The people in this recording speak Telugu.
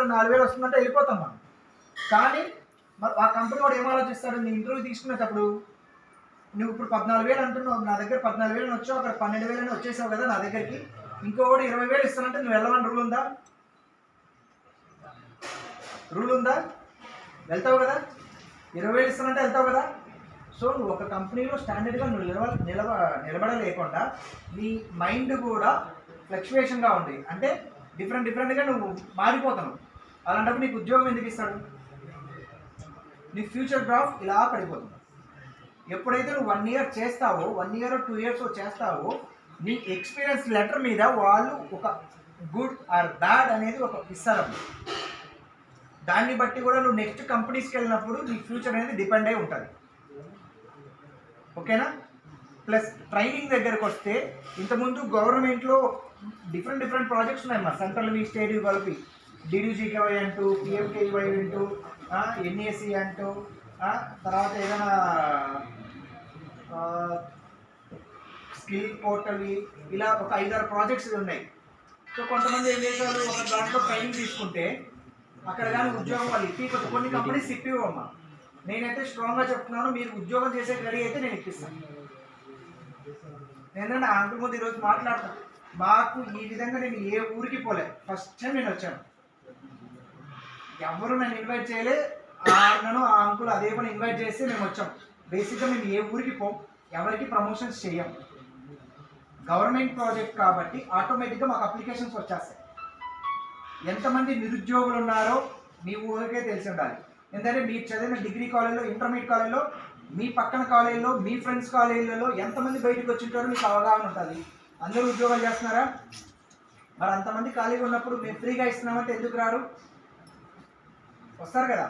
దాంట్లో నాలుగు వేలు వస్తుందంటే వెళ్ళిపోతాం మనం. కానీ మరి ఆ కంపెనీ వాడు ఏం ఆలోచిస్తాడు? నీ ఇంటర్వ్యూ తీసుకునేటప్పుడు నువ్వు ఇప్పుడు పద్నాలుగు వేలు అంటున్నావు నా దగ్గర పద్నాలుగు వేలు వచ్చావు అక్కడ పన్నెండు వేలు వచ్చేసావు కదా నా దగ్గరికి. ఇంకోటి ఇరవై వేలు ఇస్తానంటే నువ్వు వెళ్ళమని రూల్ ఉందా? రూల్ ఉందా? వెళ్తావు కదా? ఇరవై వేలు ఇస్తానంటే వెళ్తావు కదా? సో నువ్వు ఒక కంపెనీలో స్టాండర్డ్గా నువ్వు నిలవ నిలవ నిలబడలేకుండా నీ మైండ్ కూడా ఫ్లక్చువేషన్గా ఉంది. అంటే డిఫరెంట్ డిఫరెంట్గా నువ్వు మారిపోతున్నావు అలాంటప్పుడు నీకు ఉద్యోగం ఎందుకు ఇస్తాడు? నీ ఫ్యూచర్ గ్రాఫ్ ఇలా పడిపోతుంది. ఎప్పుడైతే నువ్వు వన్ ఇయర్ చేస్తావో వన్ ఇయర్ టూ ఇయర్స్ చేస్తావో నీ ఎక్స్పీరియన్స్ లెటర్ మీద వాళ్ళు ఒక గుడ్ ఆర్ బ్యాడ్ అనేది ఒక ఇస్తారు. దాన్ని బట్టి కూడా నువ్వు నెక్స్ట్ కంపెనీస్కి వెళ్ళినప్పుడు నీ ఫ్యూచర్ అనేది డిపెండ్ అయి ఉంటుంది. ఓకేనా? ప్లస్ ట్రైనింగ్ దగ్గరకు వస్తే ఇంతకుముందు గవర్నమెంట్లో డిఫరెంట్ డిఫరెంట్ ప్రాజెక్ట్స్ ఉన్నాయి మా సెంట్రల్ మీ స్టేట్ కలిపి డిడిజికేవై అంటూ పిఎంకేవై అంటూ ఎన్ఏసి అంటూ తర్వాత ఏదైనా స్కిల్ పోర్టల్ ఇలా ఒక ఐదారు ప్రాజెక్ట్స్ ఉన్నాయి. సో కొంతమంది ఏం చేశారు ఒక దాంట్లో ట్రైనింగ్ తీసుకుంటే అక్కడ కానీ ఉద్యోగం వాళ్ళు ఇప్పి కొన్ని కంపెనీస్ ఇప్పివమ్మా నేనైతే స్ట్రాంగ్గా చెప్తున్నాను మీరు ఉద్యోగం చేసే రెడీ అయితే నేను ఇప్పిస్తాను ఏంటంటే అంతకుముందు ఈరోజు మాట్లాడతాను మాకు ఈ విధంగా నేను ఏ ఊరికి పోలే. ఫస్ట్ టైం నేను వచ్చాను. ఎవరు నన్ను ఇన్వైట్ చేయలే. ఆ నన్ను ఆ అంకుల్ అదే పని ఇన్వైట్ చేస్తే మేము వచ్చాం. బేసిక్గా మేము ఏ ఊరికి పోం ఎవరికి ప్రమోషన్స్ చేయం. గవర్నమెంట్ ప్రాజెక్ట్ కాబట్టి ఆటోమేటిక్గా మాకు అప్లికేషన్స్ వచ్చేస్తాయి. ఎంతమంది నిరుద్యోగులు ఉన్నారో మీ ఊరికే తెలిసి ఉండాలి. ఎందుకంటే మీరు చదివిన డిగ్రీ కాలేజ్లో ఇంటర్మీడియట్ కాలేజ్లో మీ పక్కన కాలేజీలో మీ ఫ్రెండ్స్ కాలేజీలలో ఎంతమంది బయటకు వచ్చింటారో మీకు అవగాహన ఉంటుంది. అందరూ ఉద్యోగాలు చేస్తున్నారా? మరి అంతమంది ఖాళీగా ఉన్నప్పుడు మేము ఫ్రీగా ఇస్తున్నామంటే ఎందుకు రారు? వస్తారు కదా?